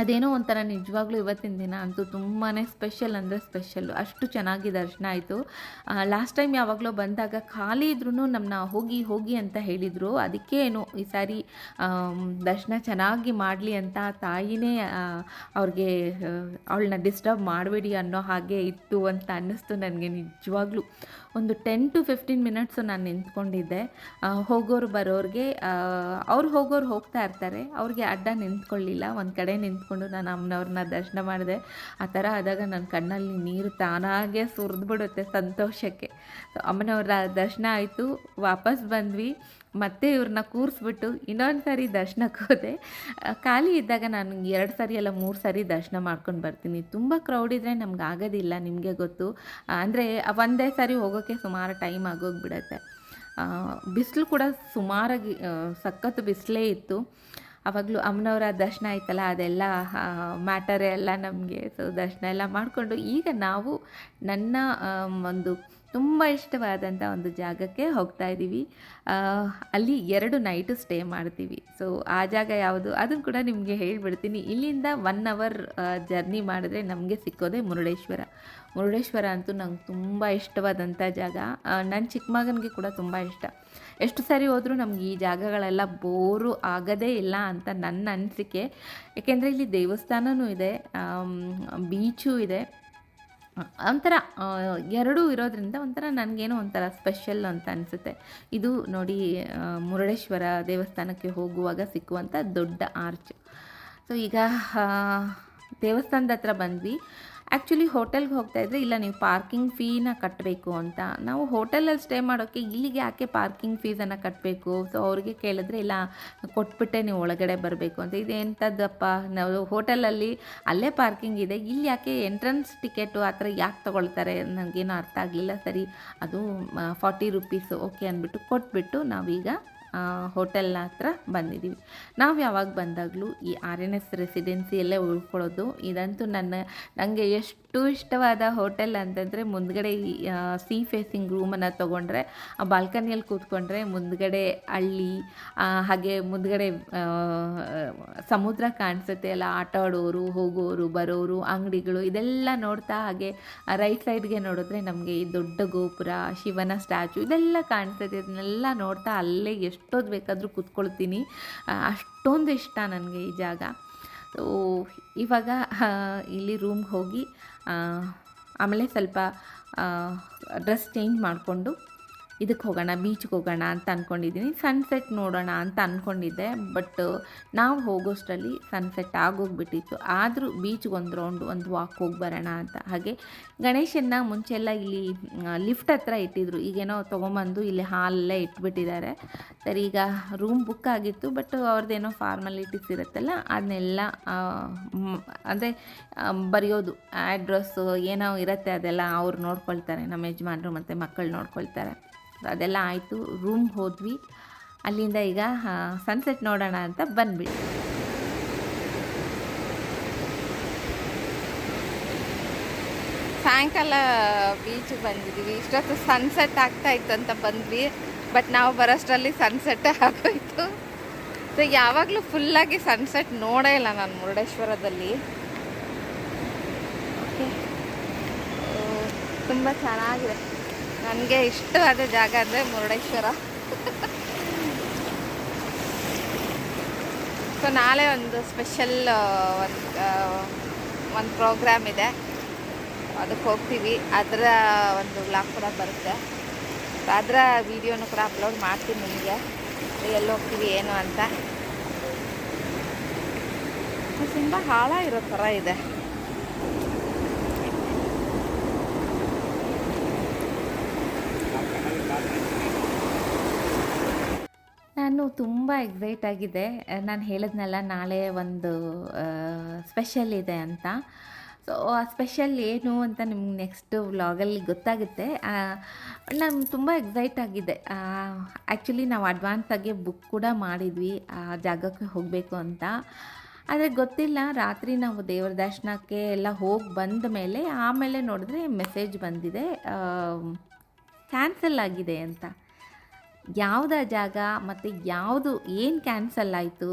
ಅದೇನೋ ಒಂಥರ ನಿಜವಾಗ್ಲೂ ಇವತ್ತಿನ ದಿನ ಅಂತೂ ತುಂಬಾ ಸ್ಪೆಷಲ್ ಅಂದರೆ ಸ್ಪೆಷಲ್ಲು ಅಷ್ಟು ಚೆನ್ನಾಗಿ ದರ್ಶನ ಆಯಿತು. ಲಾಸ್ಟ್ ಟೈಮ್ ಯಾವಾಗಲೂ ಬಂದಾಗ ಖಾಲಿ ಇದ್ರೂ ನಮ್ಮನ್ನ ಹೋಗಿ ಹೋಗಿ ಅಂತ ಹೇಳಿದರು. ಅದಕ್ಕೆ ಏನು ಈ ಸಾರಿ ದರ್ಶನ ಚೆನ್ನಾಗಿ ಮಾಡಲಿ ಅಂತ ತಾಯಿನೇ ಅವ್ರಿಗೆ ಅವಳನ್ನ ಡಿಸ್ಟರ್ಬ್ ಮಾಡಬೇಡಿ ಅನ್ನೋ ಹಾಗೆ ಇತ್ತು ಅಂತ ಅನ್ನಿಸ್ತು ನನಗೆ ನಿಜವಾಗ್ಲೂ. ಒಂದು ಟೆನ್ ಟು ಫಿಫ್ಟೀನ್ ಮಿನಿಟ್ಸು ನಾನು ನಿಂತ್ಕೊಂಡಿದ್ದೆ. ಹೋಗೋರು ಬರೋರಿಗೆ ಅವ್ರು ಹೋಗೋರು ಹೋಗ್ತಾ ಇರ್ತಾರೆ. ಅವ್ರಿಗೆ ಅಡ್ಡ ನಿಂತ್ಕೊಳ್ಳಿಲ್ಲ. ಒಂದು ಕಡೆ ನಿಂತ್ಕೊಂಡು ನಾನು ಅಮ್ಮನವ್ರನ್ನ ದರ್ಶನ ಮಾಡಿದೆ. ಆ ಥರ ಆದಾಗ ನನ್ನ ಕಣ್ಣಲ್ಲಿ ನೀರು ತಾನಾಗೆ ಸುರಿದ್ಬಿಡುತ್ತೆ ಸಂತೋಷಕ್ಕೆ. ಅಮ್ಮನವರ ದರ್ಶನ ಆಯಿತು. ವಾಪಸ್ ಬಂದ್ವಿ. ಮತ್ತೆ ಇವ್ರನ್ನ ಕೂರಿಸ್ಬಿಟ್ಟು ಇನ್ನೊಂದು ಸಾರಿ ದರ್ಶನಕ್ಕೆ ಹೋದೆ. ಖಾಲಿ ಇದ್ದಾಗ ನಾನು ಎರಡು ಸಾರಿ ಅಲ್ಲ ಮೂರು ಸಾರಿ ದರ್ಶನ ಮಾಡ್ಕೊಂಡು ಬರ್ತೀನಿ. ತುಂಬ ಕ್ರೌಡ್ ಇದ್ದರೆ ನಮ್ಗೆ ಆಗೋದಿಲ್ಲ, ನಿಮಗೆ ಗೊತ್ತು. ಅಂದರೆ ಒಂದೇ ಸಾರಿ ಹೋಗೋಕ್ಕೆ ಸುಮಾರು ಟೈಮ್ ಆಗೋಗ್ಬಿಡತ್ತೆ. ಬಿಸಿಲು ಕೂಡ ಸುಮಾರಾಗಿ ಸಖತ್ತು ಬಿಸಿಲೇ ಇತ್ತು. ಆವಾಗಲೂ ಅಮ್ಮನವರ ದರ್ಶನ ಆಯ್ತಲ್ಲ, ಅದೆಲ್ಲ ಮ್ಯಾಟರ್ ಎಲ್ಲ ನಮಗೆ. ಸೊ ದರ್ಶನ ಎಲ್ಲ ಮಾಡಿಕೊಂಡು ಈಗ ನಾವು ನನ್ನ ಒಂದು ತುಂಬ ಇಷ್ಟವಾದಂಥ ಒಂದು ಜಾಗಕ್ಕೆ ಹೋಗ್ತಾ ಇದ್ದೀವಿ. ಅಲ್ಲಿ ಎರಡು ನೈಟು ಸ್ಟೇ ಮಾಡ್ತೀವಿ. ಸೊ ಆ ಜಾಗ ಯಾವುದು ಅದನ್ನು ಕೂಡ ನಿಮಗೆ ಹೇಳಿಬಿಡ್ತೀನಿ. ಇಲ್ಲಿಂದ ಒನ್ ಅವರ್ ಜರ್ನಿ ಮಾಡಿದ್ರೆ ನಮಗೆ ಸಿಕ್ಕೋದೆ ಮುರುಡೇಶ್ವರ. ಮುರುಡೇಶ್ವರ ಅಂತೂ ನಂಗೆ ತುಂಬ ಇಷ್ಟವಾದಂಥ ಜಾಗ. ನನ್ನ ಚಿಕ್ಕ ಮಗನಿಗೆ ಕೂಡ ತುಂಬ ಇಷ್ಟ. ಎಷ್ಟು ಸರಿ ಹೋದರೂ ನಮ್ಗೆ ಈ ಜಾಗಗಳೆಲ್ಲ ಬೋರು ಆಗೋದೇ ಇಲ್ಲ ಅಂತ ನನ್ನ ಅನಿಸಿಕೆ. ಏಕೆಂದರೆ ಇಲ್ಲಿ ದೇವಸ್ಥಾನವೂ ಇದೆ ಬೀಚು ಇದೆ. ಒಂಥರ ಎರಡೂ ಇರೋದ್ರಿಂದ ಒಂಥರ ನನಗೇನೋ ಒಂಥರ ಸ್ಪೆಷಲ್ ಅಂತ ಅನಿಸುತ್ತೆ. ಇದು ನೋಡಿ ಮುರುಡೇಶ್ವರ ದೇವಸ್ಥಾನಕ್ಕೆ ಹೋಗುವಾಗ ಸಿಕ್ಕುವಂಥ ದೊಡ್ಡ ಆರ್ಚ್. ಸೊ ಈಗ ದೇವಸ್ಥಾನದ ಹತ್ರ ಬಂದ್ವಿ. ಆ್ಯಕ್ಚುಲಿ ಹೋಟೆಲ್ಗೆ ಹೋಗ್ತಾ ಇದ್ರೆ, ಇಲ್ಲ, ನೀವು ಪಾರ್ಕಿಂಗ್ ಫೀನ ಕಟ್ಟಬೇಕು ಅಂತ. ನಾವು ಹೋಟೆಲಲ್ಲಿ ಸ್ಟೇ ಮಾಡೋಕ್ಕೆ ಇಲ್ಲಿಗೆ ಯಾಕೆ ಪಾರ್ಕಿಂಗ್ ಫೀಸನ್ನು ಕಟ್ಟಬೇಕು ಸೊ ಅವ್ರಿಗೆ ಕೇಳಿದ್ರೆ, ಇಲ್ಲ, ಕೊಟ್ಬಿಟ್ಟೆ ನೀವು ಒಳಗಡೆ ಬರಬೇಕು ಅಂತ. ಇದು ಎಂಥದ್ದಪ್ಪ? ನಾವು ಹೋಟೆಲಲ್ಲಿ ಅಲ್ಲೇ ಪಾರ್ಕಿಂಗ್ ಇದೆ. ಇಲ್ಲಿ ಯಾಕೆ ಎಂಟ್ರೆನ್ಸ್ ಟಿಕೆಟು ಆ ಥರ ಯಾಕೆ ತೊಗೊಳ್ತಾರೆ? ನನಗೇನು ಅರ್ಥ ಆಗಲಿಲ್ಲ. ಸರಿ, ಅದು ಫಾರ್ಟಿ ರುಪೀಸು ಓಕೆ ಅಂದ್ಬಿಟ್ಟು ಕೊಟ್ಬಿಟ್ಟು ನಾವೀಗ ಹೋಟೆಲ್ನ ಹತ್ರ ಬಂದಿದ್ದೀವಿ. ನಾವು ಯಾವಾಗ ಬಂದಾಗಲೂ ಈ ಆರ್ ಎನ್ ಎಸ್ ರೆಸಿಡೆನ್ಸಿಯಲ್ಲೇ ಉಳ್ಕೊಳ್ಳೋದು. ಇದಂತೂ ನನ್ನ ನನಗೆ ಎಷ್ಟು ಇಷ್ಟವಾದ ಹೋಟೆಲ್ ಅಂತಂದರೆ ಮುಂದ್ಗಡೆ ಸೀ ಫೇಸಿಂಗ್ ರೂಮನ್ನು ತೊಗೊಂಡ್ರೆ, ಆ ಬಾಲ್ಕನಿಯಲ್ಲಿ ಕೂತ್ಕೊಂಡ್ರೆ ಮುಂದ್ಗಡೆ ಹಳ್ಳಿ ಹಾಗೆ ಮುಂದ್ಗಡೆ ಸಮುದ್ರ ಕಾಣಿಸುತ್ತೆ ಎಲ್ಲ ಆಟ ಆಡೋರು ಹೋಗೋರು, ಬರೋರು, ಅಂಗಡಿಗಳು, ಇದೆಲ್ಲ ನೋಡ್ತಾ ಹಾಗೆ ರೈಟ್ ಸೈಡ್ಗೆ ನೋಡಿದ್ರೆ ನಮಗೆ ಈ ದೊಡ್ಡ ಗೋಪುರ, ಶಿವನ ಸ್ಟ್ಯಾಚು ಇದೆಲ್ಲ ಕಾಣಿಸುತ್ತೆ. ಇದನ್ನೆಲ್ಲ ನೋಡ್ತಾ ಅಲ್ಲೇ ಎಷ್ಟೊತ್ತು ಬೇಕಾದರೂ ಕೂತ್ಕೊಳ್ತೀನಿ. ಅಷ್ಟೊಂದು ಇಷ್ಟ ನನಗೆ ಈ ಜಾಗ. ಸೊ ಇವಾಗ ಇಲ್ಲಿ ರೂಮ್ಗೆ ಹೋಗಿ ಆಮೇಲೆ ಸ್ವಲ್ಪ ಡ್ರೆಸ್ ಚೇಂಜ್ ಮಾಡಿಕೊಂಡು ಇದಕ್ಕೆ ಹೋಗೋಣ ಬೀಚ್ಗೆ ಹೋಗೋಣ ಅಂತ ಅಂದ್ಕೊಂಡಿದ್ದೀನಿ ಸನ್ಸೆಟ್ ನೋಡೋಣ ಅಂತ ಅಂದ್ಕೊಂಡಿದ್ದೆ ಬಟ್ ನಾವು ಹೋಗೋಷ್ಟರಲ್ಲಿ ಸನ್ಸೆಟ್ ಆಗೋಗ್ಬಿಟ್ಟಿತ್ತು. ಆದರೂ ಬೀಚ್ಗೆ ಒಂದು ರೌಂಡ್ ಒಂದು ವಾಕ್ ಹೋಗಿ ಬರೋಣ ಅಂತ. ಹಾಗೆ ಗಣೇಶನ್ನ ಮುಂಚೆಲ್ಲ ಇಲ್ಲಿ ಲಿಫ್ಟ್ ಹತ್ರ ಇಟ್ಟಿದ್ರು. ಈಗೇನೋ ತೊಗೊಂಬಂದು ಇಲ್ಲಿ ಹಾಲಲ್ಲೇ ಇಟ್ಬಿಟ್ಟಿದ್ದಾರೆ. ಸರಿ, ಈಗ ರೂಮ್ ಬುಕ್ ಆಗಿತ್ತು ಬಟ್ ಅವ್ರದ್ದೇನೋ ಫಾರ್ಮಾಲಿಟೀಸ್ ಇರುತ್ತಲ್ಲ, ಅದನ್ನೆಲ್ಲ ಅಂದರೆ ಬರೆಯೋದು. ಅಡ್ರೆಸ್ಸು ಏನೋ ಇರುತ್ತೆ ಅದೆಲ್ಲ ಅವ್ರು ನೋಡ್ಕೊಳ್ತಾರೆ, ನಮ್ಮ ಯಜಮಾನರು ಮತ್ತು ಮಕ್ಕಳು ನೋಡ್ಕೊಳ್ತಾರೆ. ಅದೆಲ್ಲ ಆಯಿತು. ರೂಮ್ ಹೋದ್ವಿ. ಅಲ್ಲಿಂದ ಈಗ ಸನ್ಸೆಟ್ ನೋಡೋಣ ಅಂತ ಬಂದ್ಬಿಟ್ಟು ಸಾಯಂಕಾಲ ಬೀಚ್ ಬಂದಿದ್ದೀವಿ ಇಷ್ಟೊತ್ತು ಸನ್ಸೆಟ್ ಆಗ್ತಾ ಇತ್ತು ಅಂತ ಬಂದ್ವಿ. ಬಟ್ ನಾವು ಬರೋಷ್ಟರಲ್ಲಿ ಸನ್ಸೆಟ್ ಆಗೋಯ್ತು. ಸೊ ಯಾವಾಗಲೂ ಫುಲ್ಲಾಗಿ ಸನ್ಸೆಟ್ ನೋಡೇ ಇಲ್ಲ ನಾನು ಮುರುಡೇಶ್ವರದಲ್ಲಿ. ಓಕೆ ತುಂಬ ಚೆನ್ನಾಗಿದೆ. ನನಗೆ ಇಷ್ಟವಾದ ಜಾಗ ಅಂದರೆ ಮುರುಡೇಶ್ವರ. ಸೊ ನಾಳೆ ಒಂದು ಸ್ಪೆಷಲ್ ಒಂದು ಒಂದು ಪ್ರೋಗ್ರಾಮ್ ಇದೆ. ಅದಕ್ಕೆ ಹೋಗ್ತೀವಿ. ಅದರ ಒಂದು ಬ್ಲಾಗ್ ಕೂಡ ಬರುತ್ತೆ. ಅದರ ವಿಡಿಯೋನು ಕೂಡ ಅಪ್ಲೋಡ್ ಮಾಡ್ತೀನಿ ನಿಮಗೆ. ಎಲ್ಲಿ ಹೋಗ್ತೀವಿ, ಏನು ಅಂತ. ತುಂಬ ಹಾಳಾಗಿರೋ ಥರ ಇದೆ. ನಾನು ತುಂಬ ಎಕ್ಸೈಟ್ ಆಗಿದೆ. ನಾನು ಹೇಳಿದ್ನಲ್ಲ, ನಾಳೆ ಒಂದು ಸ್ಪೆಷಲ್ ಇದೆ ಅಂತ. ಸೊ ಆ ಸ್ಪೆಷಲ್ ಏನು ಅಂತ ನಿಮ್ಗೆ ನೆಕ್ಸ್ಟ್ ವ್ಲಾಗಲ್ಲಿ ಗೊತ್ತಾಗುತ್ತೆ. ನಾನು ತುಂಬ ಎಕ್ಸೈಟ್ ಆಗಿದೆ. ಆ್ಯಕ್ಚುಲಿ ನಾವು ಅಡ್ವಾನ್ಸಾಗಿ ಬುಕ್ ಕೂಡ ಮಾಡಿದ್ವಿ, ಆ ಜಾಗಕ್ಕೆ ಹೋಗಬೇಕು ಅಂತ. ಆದರೆ ಗೊತ್ತಿಲ್ಲ, ರಾತ್ರಿ ನಾವು ದೇವರ ದರ್ಶನಕ್ಕೆ ಎಲ್ಲ ಹೋಗಿ ಬಂದ ಮೇಲೆ, ಆಮೇಲೆ ನೋಡಿದ್ರೆ ಮೆಸೇಜ್ ಬಂದಿದೆ ಕ್ಯಾನ್ಸಲ್ ಆಗಿದೆ ಅಂತ. ಯಾವುದ ಜಾಗ ಮತ್ತು ಯಾವುದು ಏನು ಕ್ಯಾನ್ಸಲ್ ಆಯಿತು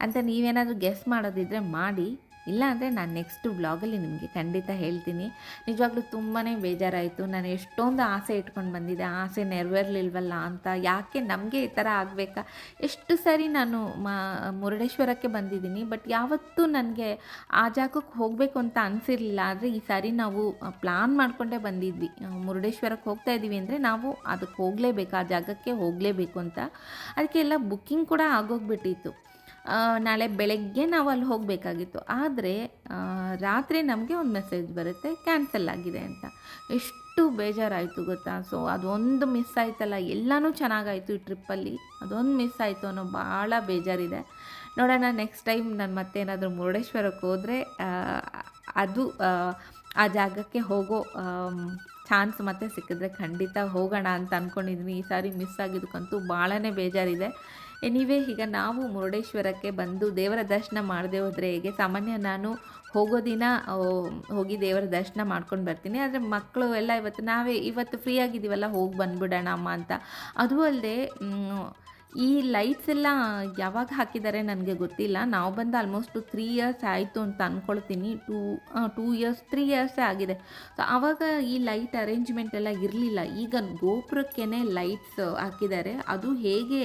ಅಂತ ನೀವೇನಾದರೂ ಗೆಸ್ ಮಾಡೋದಿದ್ರೆ ಮಾಡಿ. ಇಲ್ಲ ಅಂದರೆ ನಾನು ನೆಕ್ಸ್ಟ್ ಬ್ಲಾಗಲ್ಲಿ ನಿಮಗೆ ಖಂಡಿತ ಹೇಳ್ತೀನಿ. ನಿಜವಾಗ್ಲೂ ತುಂಬಾ ಬೇಜಾರಾಯಿತು. ನಾನು ಎಷ್ಟೊಂದು ಆಸೆ ಇಟ್ಕೊಂಡು ಬಂದಿದ್ದೆ. ಆಸೆ ನೆರವೇರಲಿಲ್ವಲ್ಲ ಅಂತ. ಯಾಕೆ ನಮಗೆ ಈ ಥರ ಆಗಬೇಕಾ? ಎಷ್ಟು ಸಾರಿ ನಾನು ಮಾ, ಮುರುಡೇಶ್ವರಕ್ಕೆ ಬಂದಿದ್ದೀನಿ. ಬಟ್ ಯಾವತ್ತೂ ನನಗೆ ಆ ಜಾಗಕ್ಕೆ ಹೋಗಬೇಕು ಅಂತ ಅನಿಸಿರಲಿಲ್ಲ. ಆದರೆ ಈ ಸಾರಿ ನಾವು ಪ್ಲಾನ್ ಮಾಡಿಕೊಂಡೇ ಬಂದಿದ್ವಿ. ಮುರುಡೇಶ್ವರಕ್ಕೆ ಹೋಗ್ತಾ ಇದ್ದೀವಿ ಅಂದರೆ ನಾವು ಅದಕ್ಕೆ ಹೋಗಲೇಬೇಕು, ಆ ಜಾಗಕ್ಕೆ ಹೋಗಲೇಬೇಕು ಅಂತ. ಅದಕ್ಕೆ ಎಲ್ಲ ಬುಕ್ಕಿಂಗ್ ಕೂಡ ಆಗೋಗ್ಬಿಟ್ಟಿತ್ತು. ನಾಳೆ ಬೆಳಗ್ಗೆ ನಾವು ಅಲ್ಲಿ ಹೋಗಬೇಕಾಗಿತ್ತು. ಆದರೆ ರಾತ್ರಿ ನಮಗೆ ಒಂದು ಮೆಸೇಜ್ ಬರುತ್ತೆ ಕ್ಯಾನ್ಸಲ್ ಆಗಿದೆ ಅಂತ. ಎಷ್ಟು ಬೇಜಾರಾಯಿತು ಗೊತ್ತಾ? ಸೊ ಅದೊಂದು ಮಿಸ್ ಆಯ್ತಲ್ಲ. ಎಲ್ಲನೂ ಚೆನ್ನಾಗಾಯಿತು ಈ ಟ್ರಿಪ್ಪಲ್ಲಿ ಅದೊಂದು ಮಿಸ್ ಆಯಿತು ಅನ್ನೋ ಭಾಳ ಬೇಜಾರಿದೆ. ನೋಡೋಣ ನೆಕ್ಸ್ಟ್ ಟೈಮ್ ನಾನು ಮತ್ತೇನಾದರೂ ಮುರುಡೇಶ್ವರಕ್ಕೆ ಹೋದರೆ ಅದು ಆ, ಜಾಗಕ್ಕೆ ಹೋಗೋ ಚಾನ್ಸ್ ಮತ್ತೆ ಸಿಕ್ಕಿದ್ರೆ ಖಂಡಿತ ಹೋಗೋಣ ಅಂತ ಅಂದ್ಕೊಂಡಿದ್ದೀನಿ ಈ ಸಾರಿ ಮಿಸ್ ಆಗಿದ್ದಕ್ಕಂತೂ ಭಾಳನೇ ಬೇಜಾರಿದೆ. ಎನಿವೇ ಈಗ ನಾವು ಮುರುಡೇಶ್ವರಕ್ಕೆ ಬಂದು ದೇವರ ದರ್ಶನ ಮಾಡದೆ ಹೋದರೆ ಹೇಗೆ? ಸಾಮಾನ್ಯ ನಾನು ಹೋಗೋ ದಿನ ಹೋಗಿ ದೇವರ ದರ್ಶನ ಮಾಡ್ಕೊಂಡು ಬರ್ತೀನಿ. ಆದರೆ ಮಕ್ಕಳು ಎಲ್ಲ ಇವತ್ತು, ನಾವೇ ಇವತ್ತು ಫ್ರೀ ಆಗಿದ್ದೀವಲ್ಲ, ಹೋಗಿ ಬಂದುಬಿಡೋಣ ಅಮ್ಮ ಅಂತ. ಅದು ಅಲ್ಲದೆ ಈ ಲೈಟ್ಸ್ ಎಲ್ಲ ಯಾವಾಗ ಹಾಕಿದ್ದಾರೆ ನನಗೆ ಗೊತ್ತಿಲ್ಲ. ನಾವು ಬಂದು ಆಲ್ಮೋಸ್ಟ್ ತ್ರೀ ಇಯರ್ಸ್ ಆಯಿತು ಅಂತ ಅಂದ್ಕೊಳ್ತೀನಿ ಟೂ ಟೂ ಇಯರ್ಸ್ ತ್ರೀ ಇಯರ್ಸೇ ಆಗಿದೆ. ಸೊ ಆವಾಗ ಈ ಲೈಟ್ ಅರೇಂಜ್ಮೆಂಟ್ ಎಲ್ಲ ಇರಲಿಲ್ಲ. ಈಗ ಗೋಪುರಕ್ಕೇ ಲೈಟ್ಸ್ ಹಾಕಿದ್ದಾರೆ. ಅದು ಹೇಗೆ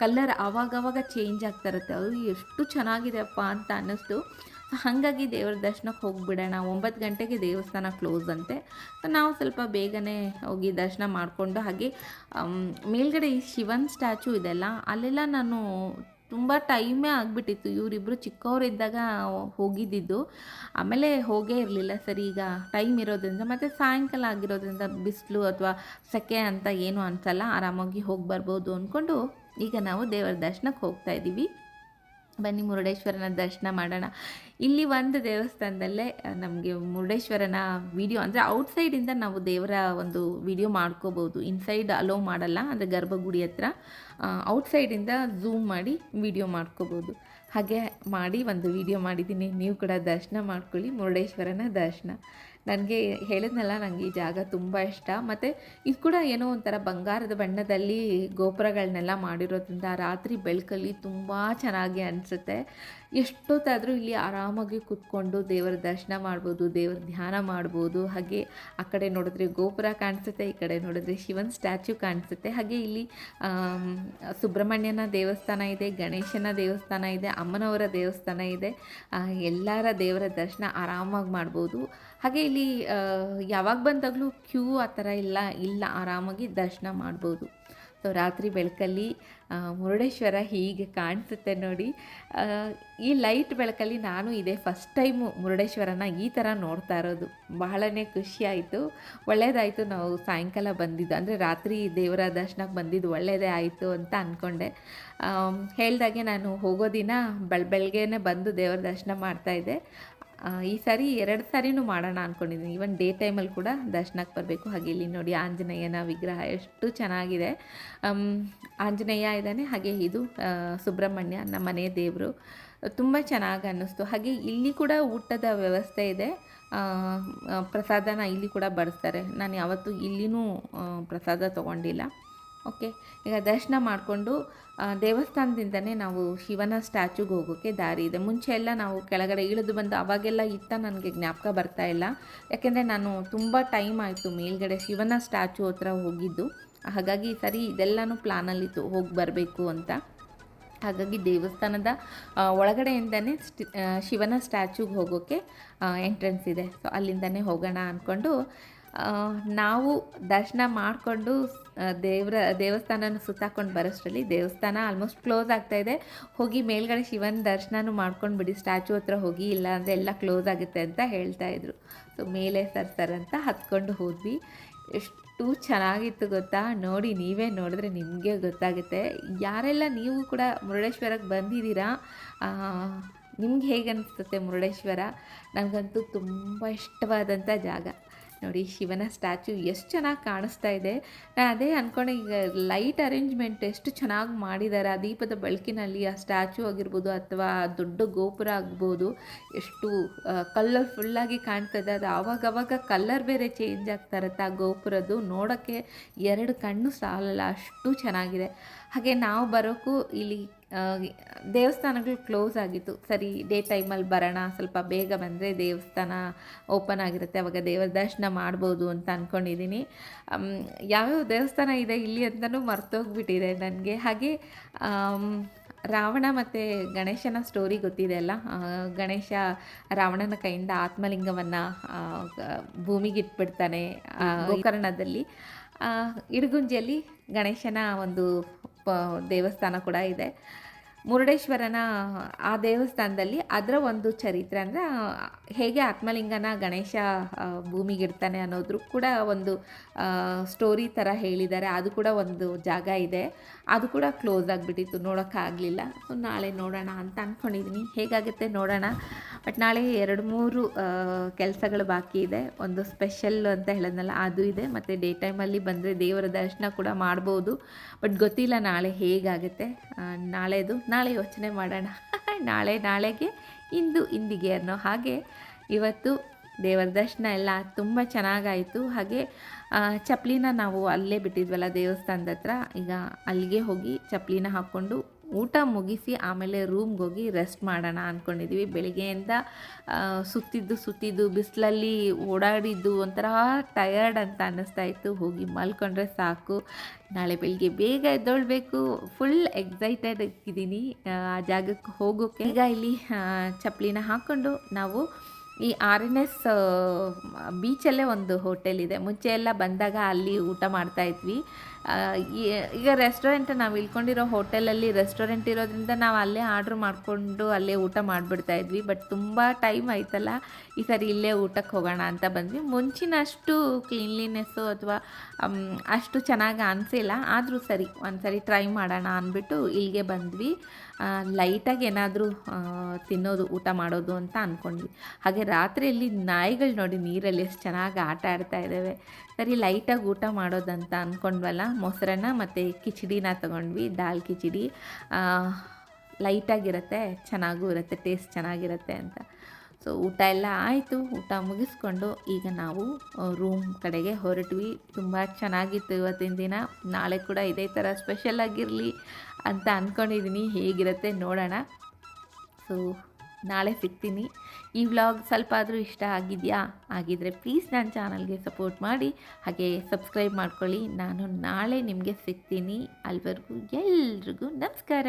ಕಲರ್ ಆವಾಗವಾಗ ಚೇಂಜ್ ಆಗ್ತಾ ಇರುತ್ತೆ ಅದು ಎಷ್ಟು ಚೆನ್ನಾಗಿದೆಯಪ್ಪ ಅಂತ ಅನ್ನಿಸ್ತು. ಹಾಗಾಗಿ ದೇವ್ರ ದರ್ಶನಕ್ಕೆ ಹೋಗಿಬಿಡೋಣ. ಒಂಬತ್ತು ಗಂಟೆಗೆ ದೇವಸ್ಥಾನ ಕ್ಲೋಸ್ ಅಂತೆ. ಸೊ ನಾವು ಸ್ವಲ್ಪ ಬೇಗನೆ ಹೋಗಿ ದರ್ಶನ ಮಾಡಿಕೊಂಡು ಹಾಗೆ ಮೇಲ್ಗಡೆ ಈ ಶಿವನ್ ಸ್ಟ್ಯಾಚು ಇದೆಲ್ಲ ಅಲ್ಲೆಲ್ಲ ನಾನು ತುಂಬ ಟೈಮೇ ಆಗಿಬಿಟ್ಟಿತ್ತು. ಇವರಿಬ್ಬರು ಚಿಕ್ಕವರಿದ್ದಾಗ ಹೋಗಿದ್ದಿದ್ದು. ಆಮೇಲೆ ಹೋಗೇ ಇರಲಿಲ್ಲ. ಸರಿ, ಈಗ ಟೈಮ್ ಇರೋದ್ರಿಂದ ಮತ್ತು ಸಾಯಂಕಾಲ ಆಗಿರೋದ್ರಿಂದ ಬಿಸಿಲು ಅಥವಾ ಸೆಕೆ ಅಂತ ಏನು ಅನಿಸಲ್ಲ. ಆರಾಮಾಗಿ ಹೋಗಿ ಬರ್ಬೋದು ಅಂದ್ಕೊಂಡು ಈಗ ನಾವು ದೇವರ ದರ್ಶನಕ್ಕೆ ಹೋಗ್ತಾ ಇದ್ದೀವಿ. ಬನ್ನಿ ಮುರುಡೇಶ್ವರನ ದರ್ಶನ ಮಾಡೋಣ. ಇಲ್ಲಿ ಒಂದು ದೇವಸ್ಥಾನದಲ್ಲೇ ನಮಗೆ ಮುರುಡೇಶ್ವರನ ವಿಡಿಯೋ ಅಂದರೆ ಔಟ್ಸೈಡಿಂದ ನಾವು ದೇವರ ಒಂದು ವಿಡಿಯೋ ಮಾಡ್ಕೋಬೋದು ಇನ್ಸೈಡ್ ಅಲೋ ಮಾಡಲ್ಲ, ಅಂದರೆ ಗರ್ಭಗುಡಿ ಹತ್ರ ಔಟ್ಸೈಡಿಂದ ಝೂಮ್ ಮಾಡಿ ವಿಡಿಯೋ ಮಾಡ್ಕೋಬೋದು ಹಾಗೆ ಮಾಡಿ ಒಂದು ವಿಡಿಯೋ ಮಾಡಿದ್ದೀನಿ. ನೀವು ಕೂಡ ದರ್ಶನ ಮಾಡ್ಕೊಳ್ಳಿ ಮುರುಡೇಶ್ವರನ ದರ್ಶನ. ನನಗೆ ಹೇಳಿದ್ನಲ್ಲ ನನಗೆ ಈ ಜಾಗ ತುಂಬ ಇಷ್ಟ. ಮತ್ತು ಇದು ಕೂಡ ಏನೋ ಒಂಥರ ಬಂಗಾರದ ಬಣ್ಣದಲ್ಲಿ ಗೋಪುರಗಳನ್ನೆಲ್ಲ ಮಾಡಿರೋದ್ರಿಂದ ರಾತ್ರಿ ಬೆಳಕಲ್ಲಿ ತುಂಬ ಚೆನ್ನಾಗಿ ಅನಿಸುತ್ತೆ. ಎಷ್ಟೊತ್ತಾದರೂ ಇಲ್ಲಿ ಆರಾಮಾಗಿ ಕೂತ್ಕೊಂಡು ದೇವರ ದರ್ಶನ ಮಾಡ್ಬೋದು, ದೇವರ ಧ್ಯಾನ ಮಾಡ್ಬೋದು. ಹಾಗೆ ಆ ಕಡೆ ನೋಡಿದ್ರೆ ಗೋಪುರ ಕಾಣಿಸುತ್ತೆ, ಈ ಕಡೆ ನೋಡಿದ್ರೆ ಶಿವನ್ ಸ್ಟ್ಯಾಚ್ಯೂ ಕಾಣಿಸುತ್ತೆ. ಹಾಗೆ ಇಲ್ಲಿ ಸುಬ್ರಹ್ಮಣ್ಯನ ದೇವಸ್ಥಾನ ಇದೆ, ಗಣೇಶನ ದೇವಸ್ಥಾನ ಇದೆ, ಅಮ್ಮನವರ ದೇವಸ್ಥಾನ ಇದೆ. ಎಲ್ಲರ ದೇವರ ದರ್ಶನ ಆರಾಮಾಗಿ ಮಾಡ್ಬೋದು. ಹಾಗೆ ಇಲ್ಲಿ ಯಾವಾಗ ಬಂದಾಗಲೂ ಕ್ಯೂ ಆ ಥರ ಇಲ್ಲ ಇಲ್ಲ, ಆರಾಮಾಗಿ ದರ್ಶನ ಮಾಡ್ಬೋದು. ಸೊ ರಾತ್ರಿ ಬೆಳಕಲ್ಲಿ ಮುರುಡೇಶ್ವರ ಹೀಗೆ ಕಾಣಿಸುತ್ತೆ ನೋಡಿ. ಈ ಲೈಟ್ ಬೆಳಕಲ್ಲಿ ನಾನು ಇದೇ ಫಸ್ಟ್ ಟೈಮು ಮುರುಡೇಶ್ವರನ ಈ ಥರ ನೋಡ್ತಾ ಇರೋದು. ಬಹಳನೇ ಖುಷಿ ಆಯಿತು ಒಳ್ಳೆಯದಾಯಿತು ನಾವು ಸಾಯಂಕಾಲ ಬಂದಿದ್ದು. ಅಂದರೆ ರಾತ್ರಿ ದೇವರ ದರ್ಶನಕ್ಕೆ ಬಂದಿದ್ದು ಒಳ್ಳೆಯದೇ ಆಯಿತು ಅಂತ ಅಂದ್ಕೊಂಡೆ ಹೇಳ್ದಾಗೆ ನಾನು ಹೋಗೋ ದಿನ ಬೆಳ, ಬೆಳಗ್ಗೆನೇ ಬಂದು ದೇವರ ದರ್ಶನ ಮಾಡ್ತಾಯಿದ್ದೆ ಈ ಸಾರಿ ಎರಡು ಸಾರಿನೂ ಮಾಡೋಣ ಅಂದ್ಕೊಂಡಿದ್ದೀನಿ ಈವನ್ ಡೇ ಟೈಮಲ್ಲಿ ಕೂಡ ದರ್ಶನಕ್ಕೆ ಬರಬೇಕು. ಹಾಗೆ ಇಲ್ಲಿ ನೋಡಿ ಆಂಜನೇಯನ ವಿಗ್ರಹ ಎಷ್ಟು ಚೆನ್ನಾಗಿದೆ. ಆಂಜನೇಯ ಇದ್ದಾನೆ, ಹಾಗೆ ಇದು ಸುಬ್ರಹ್ಮಣ್ಯ, ನಮ್ಮ ಮನೆ ದೇವರು. ತುಂಬ ಚೆನ್ನಾಗಿ ಅನ್ನಿಸ್ತು. ಹಾಗೆ ಇಲ್ಲಿ ಕೂಡ ಊಟದ ವ್ಯವಸ್ಥೆ ಇದೆ. ಪ್ರಸಾದನ ಇಲ್ಲಿ ಕೂಡ ಬಡಿಸ್ತಾರೆ. ನಾನು ಯಾವತ್ತೂ ಇಲ್ಲಿನೂ ಪ್ರಸಾದ ತೊಗೊಂಡಿಲ್ಲ. ಓಕೆ, ಈಗ ದರ್ಶನ ಮಾಡಿಕೊಂಡು ದೇವಸ್ಥಾನದಿಂದನೇ ನಾವು ಶಿವನ ಸ್ಟ್ಯಾಚುಗೆ ಹೋಗೋಕ್ಕೆ ದಾರಿ ಇದೆ. ಮುಂಚೆ ಎಲ್ಲ ನಾವು ಕೆಳಗಡೆ ಇಳಿದು ಬಂದು ಅವಾಗೆಲ್ಲ ಇತ್ತ ನನಗೆ ಜ್ಞಾಪಕ ಬರ್ತಾ ಇಲ್ಲ. ಯಾಕೆಂದರೆ ನಾನು ತುಂಬ ಟೈಮ್ ಆಯಿತು ಮೇಲ್ಗಡೆ ಶಿವನ ಸ್ಟ್ಯಾಚು ಹತ್ರ ಹೋಗಿದ್ದು. ಹಾಗಾಗಿ ಸರಿ ಇದೆಲ್ಲನೂ ಪ್ಲಾನಲ್ಲಿತ್ತು ಹೋಗಿ ಬರಬೇಕು ಅಂತ. ಹಾಗಾಗಿ ದೇವಸ್ಥಾನದ ಒಳಗಡೆಯಿಂದನೇ ಶಿವನ ಸ್ಟ್ಯಾಚುಗೆ ಹೋಗೋಕ್ಕೆ ಎಂಟ್ರೆನ್ಸ್ ಇದೆ. ಸೊ ಅಲ್ಲಿಂದನೇ ಹೋಗೋಣ ಅಂದ್ಕೊಂಡು ನಾವು ದರ್ಶನ ಮಾಡಿಕೊಂಡು ದೇವರ, ದೇವಸ್ಥಾನನ ಸುತ್ತಾಕೊಂಡು ಬರೋಷ್ಟರಲ್ಲಿ ದೇವಸ್ಥಾನ ಆಲ್ಮೋಸ್ಟ್ ಕ್ಲೋಸ್ ಆಗ್ತಾ ಇದೆ. ಹೋಗಿ ಮೇಲ್ಗಡೆ ಶಿವನ ದರ್ಶನನೂ ಮಾಡ್ಕೊಂಡು ಬಿಡಿ ಸ್ಟ್ಯಾಚು ಹತ್ರ ಹೋಗಿ, ಇಲ್ಲ ಅಂದರೆ ಎಲ್ಲ ಕ್ಲೋಸ್ ಆಗುತ್ತೆ ಅಂತ ಹೇಳ್ತಾ ಇದ್ರು. ಸೊ ಮೇಲೆ ಅಂತ ಹತ್ಕೊಂಡು ಹೋದ್ವಿ. ಎಷ್ಟು ಚೆನ್ನಾಗಿತ್ತು ಗೊತ್ತಾ? ನೋಡಿ, ನೀವೇ ನೋಡಿದ್ರೆ ನಿಮಗೆ ಗೊತ್ತಾಗುತ್ತೆ. ಯಾರೆಲ್ಲ ನೀವು ಕೂಡ ಮುರುಡೇಶ್ವರಕ್ಕೆ ಬಂದಿದ್ದೀರಾ ನಿಮ್ಗೆ ಹೇಗೆ ಅನಿಸ್ತುತ್ತೆ ಮುರುಡೇಶ್ವರ? ನನಗಂತೂ ತುಂಬ ಇಷ್ಟವಾದಂಥ ಜಾಗ. ನೋಡಿ, ಶಿವನ ಸ್ಟ್ಯಾಚು ಎಷ್ಟು ಚೆನ್ನಾಗಿ ಕಾಣಿಸ್ತಾ ಇದೆ. ನಾನು ಅದೇ ಅಂದ್ಕೊಂಡೆ ಈಗ ಲೈಟ್ ಅರೇಂಜ್ಮೆಂಟ್ ಎಷ್ಟು ಚೆನ್ನಾಗಿ ಮಾಡಿದ್ದಾರೆ ಆ ದೀಪದ ಬೆಳಕಿನಲ್ಲಿ ಆ ಸ್ಟ್ಯಾಚು ಆಗಿರ್ಬೋದು ಅಥವಾ ದೊಡ್ಡ ಗೋಪುರ ಆಗ್ಬೋದು. ಎಷ್ಟು ಕಲರ್ಫುಲ್ಲಾಗಿ ಇದೆ. ಅದು ಆವಾಗವಾಗ ಕಲರ್ ಬೇರೆ ಚೇಂಜ್ ಆಗ್ತಾ ಇರುತ್ತೆ ಆ ಗೋಪುರದ್ದು. ನೋಡೋಕ್ಕೆ ಎರಡು ಕಣ್ಣು ಸಾಲಲ್ಲ, ಅಷ್ಟು ಚೆನ್ನಾಗಿದೆ. ಹಾಗೆ ನಾವು ಬರೋಕ್ಕೂ ಇಲ್ಲಿ ದೇವಸ್ಥಾನಗಳು ಕ್ಲೋಸ್ ಆಗಿತ್ತು. ಸರಿ ಡೇ ಟೈಮಲ್ಲಿ ಬರೋಣ ಸ್ವಲ್ಪ ಬೇಗ ಬಂದರೆ ದೇವಸ್ಥಾನ ಓಪನ್ ಆಗಿರುತ್ತೆ ಅವಾಗ ದೇವರ ದರ್ಶನ ಮಾಡ್ಬೋದು ಅಂತ ಅಂದ್ಕೊಂಡಿದ್ದೀನಿ ಯಾವ್ಯಾವ ದೇವಸ್ಥಾನ ಇದೆ ಇಲ್ಲಿ ಅಂತಲೂ ಮರ್ತೋಗ್ಬಿಟ್ಟಿದೆ ನನಗೆ. ಹಾಗೆ ರಾವಣ ಮತ್ತು ಗಣೇಶನ ಸ್ಟೋರಿ ಗೊತ್ತಿದೆ ಅಲ್ಲ? ಗಣೇಶ ರಾವಣನ ಕೈಯಿಂದ ಆತ್ಮಲಿಂಗವನ್ನು ಭೂಮಿಗೆ ಇಟ್ಬಿಡ್ತಾನೆ ಆ, ಗೋಕರ್ಣದಲ್ಲಿ. ಇಡಗುಂಜಿಯಲ್ಲಿ ಗಣೇಶನ ಒಂದು ಪ ದೇವಸ್ಥಾನ ಕೂಡ ಇದೆ. ಮುರುಡೇಶ್ವರನ ಆ ದೇವಸ್ಥಾನದಲ್ಲಿ ಅದರ ಒಂದು ಚರಿತ್ರೆ ಅಂದರೆ, ಹೇಗೆ ಆತ್ಮಲಿಂಗನ ಗಣೇಶ ಭೂಮಿಗಿಡ್ತಾನೆ ಅನ್ನೋದ್ರೂ ಕೂಡ ಒಂದು ಸ್ಟೋರಿ ಥರ ಹೇಳಿದ್ದಾರೆ. ಅದು ಕೂಡ ಒಂದು ಜಾಗ ಇದೆ. ಅದು ಕೂಡ ಕ್ಲೋಸ್ ಆಗಿಬಿಟ್ಟಿತ್ತು ನೋಡೋಕ್ಕಾಗಲಿಲ್ಲ ಸೊ, ನಾಳೆ ನೋಡೋಣ ಅಂತ ಅಂದ್ಕೊಂಡಿದ್ದೀನಿ ಹೇಗಾಗುತ್ತೆ ನೋಡೋಣ. ಬಟ್ ನಾಳೆ ಎರಡು ಮೂರು ಕೆಲಸಗಳು ಬಾಕಿ ಇದೆ. ಒಂದು ಸ್ಪೆಷಲ್ ಅಂತ ಹೇಳೋದಲ್ಲ ಅದು ಇದೆ. ಮತ್ತು ಡೇ ಟೈಮಲ್ಲಿ ಬಂದರೆ ದೇವರ ದರ್ಶನ ಕೂಡ ಮಾಡ್ಬೋದು. ಬಟ್ ಗೊತ್ತಿಲ್ಲ ನಾಳೆ ಹೇಗಾಗುತ್ತೆ. ನಾಳೆದು, ನಾಳೆ ಯೋಚನೆ ಮಾಡೋಣ. ನಾಳೆ ನಾಳೆಗೆ, ಇಂದು ಇಂದಿಗೆ ಅನ್ನೋ ಹಾಗೆ ಇವತ್ತು ದೇವರ ದರ್ಶನ ಎಲ್ಲ ತುಂಬ ಚೆನ್ನಾಗಾಯಿತು. ಹಾಗೆ ಚಪ್ಪಲಿನ ನಾವು ಅಲ್ಲೇ ಬಿಟ್ಟಿದ್ವಲ್ಲ ದೇವಸ್ಥಾನದ ಹತ್ರ, ಈಗ ಅಲ್ಲಿಗೆ ಹೋಗಿ ಚಪ್ಪಲಿನ ಹಾಕ್ಕೊಂಡು ಊಟ ಮುಗಿಸಿ ಆಮೇಲೆ ರೂಮ್ಗೆ ಹೋಗಿ ರೆಸ್ಟ್ ಮಾಡೋಣ ಅಂದ್ಕೊಂಡಿದ್ದೀವಿ ಬೆಳಿಗ್ಗೆಯಿಂದ ಸುತ್ತಿದ್ದು ಸುತ್ತಿದ್ದು, ಬಿಸಿಲಲ್ಲಿ ಓಡಾಡಿದ್ದು ಒಂಥರ ಟಯರ್ಡ್ ಅಂತ ಅನ್ನಿಸ್ತಾ ಇತ್ತು. ಹೋಗಿ ಮಲ್ಕೊಂಡ್ರೆ ಸಾಕು. ನಾಳೆ ಬೆಳಿಗ್ಗೆ ಬೇಗ ಎದ್ದೊಳ್ಬೇಕು. ಫುಲ್ ಎಕ್ಸೈಟೆಡ್ ಇದ್ದೀನಿ, ಆ, ಜಾಗಕ್ಕೆ ಹೋಗೋಕ್ಕೆ ಈಗ ಇಲ್ಲಿ ಚಪ್ಪಲಿನ ಹಾಕ್ಕೊಂಡು ನಾವು ಈ ಆರ್ ಎನ್ ಎಸ್ ಬೀಚಲ್ಲೇ ಒಂದು ಹೋಟೆಲ್ ಇದೆ. ಮುಂಚೆ ಎಲ್ಲ ಬಂದಾಗ ಅಲ್ಲಿ ಊಟ ಮಾಡ್ತಾ ಇದ್ವಿ. ಈಗ ರೆಸ್ಟೋರೆಂಟ್ ನಾವು ಇಳ್ಕೊಂಡಿರೋ ಹೋಟೆಲಲ್ಲಿ ರೆಸ್ಟೋರೆಂಟ್ ಇರೋದ್ರಿಂದ ನಾವು ಅಲ್ಲೇ ಆರ್ಡ್ರ್ ಮಾಡಿಕೊಂಡು ಅಲ್ಲೇ ಊಟ ಮಾಡಿಬಿಡ್ತಾ ಇದ್ವಿ. ಬಟ್ ತುಂಬ ಟೈಮ್ ಆಯ್ತಲ್ಲ, ಈ ಸರಿ ಇಲ್ಲೇ ಊಟಕ್ಕೆ ಹೋಗೋಣ ಅಂತ ಬಂದ್ವಿ. ಮುಂಚಿನಷ್ಟು ಕ್ಲೀನ್ಲಿನೆಸ್ಸು ಅಥವಾ ಅಷ್ಟು ಚೆನ್ನಾಗಿ ಅನಿಸಿಲ್ಲ. ಆದರೂ ಸರಿ ಒಂದು ಸರಿ ಟ್ರೈ ಮಾಡೋಣ ಅಂದ್ಬಿಟ್ಟು ಇಲ್ಲಿಗೆ ಬಂದ್ವಿ. ಲೈಟಾಗಿ ಏನಾದರೂ ತಿನ್ನೋದು, ಊಟ ಮಾಡೋದು ಅಂತ ಅಂದ್ಕೊಂಡ್ವಿ ಹಾಗೆ ರಾತ್ರಿಯಲ್ಲಿ ನಾಯಿಗಳು ನೋಡಿ ನೀರಲ್ಲಿ ಎಷ್ಟು ಚೆನ್ನಾಗಿ ಆಟ ಆಡ್ತಾ ಇದ್ದಾವೆ ಸರಿ ಲೈಟಾಗಿ ಊಟ ಮಾಡೋದಂತ ಅಂದ್ಕೊಂಡ್ವಲ್ಲ ಮೊಸರನ್ನ ಮತ್ತು ಕಿಚಡಿನ ತೊಗೊಂಡ್ವಿ, ದಾಲ್ ಕಿಚಡಿ. ಲೈಟಾಗಿರುತ್ತೆ ಚೆನ್ನಾಗೂ ಇರುತ್ತೆ ಟೇಸ್ಟ್ ಚೆನ್ನಾಗಿರುತ್ತೆ ಅಂತ. ಸೊ ಊಟ ಎಲ್ಲ ಆಯಿತು, ಊಟ ಮುಗಿಸ್ಕೊಂಡು ಈಗ ನಾವು ರೂಮ್ ಕಡೆಗೆ ಹೊರಟ್ವಿ. ತುಂಬ ಚೆನ್ನಾಗಿತ್ತು ಇವತ್ತಿನ ದಿನ. ನಾಳೆ ಕೂಡ ಇದೇ ಥರ ಸ್ಪೆಷಲ್ ಆಗಿರಲಿ. ಅಂತ ಅಂದ್ಕೊಂಡಿದ್ದೀನಿ ಹೇಗಿರುತ್ತೆ ನೋಡೋಣ. ಸೊ ನಾಳೆ ಸಿಗ್ತೀನಿ. ಈ ವ್ಲಾಗ್ ಸ್ವಲ್ಪ ಆದರೂ ಇಷ್ಟ ಆಗಿದೆಯಾ? ಆಗಿದ್ದರೆ ಪ್ಲೀಸ್ ನನ್ನ ಚಾನಲ್ಗೆ ಸಪೋರ್ಟ್ ಮಾಡಿ. ಹಾಗೆ ಸಬ್ಸ್ಕ್ರೈಬ್ ಮಾಡ್ಕೊಳ್ಳಿ. ನಾನು ನಾಳೆ ನಿಮಗೆ ಸಿಗ್ತೀನಿ. ಅಲ್ಲಿವರೆಗೂ ಎಲ್ರಿಗೂ ನಮಸ್ಕಾರ.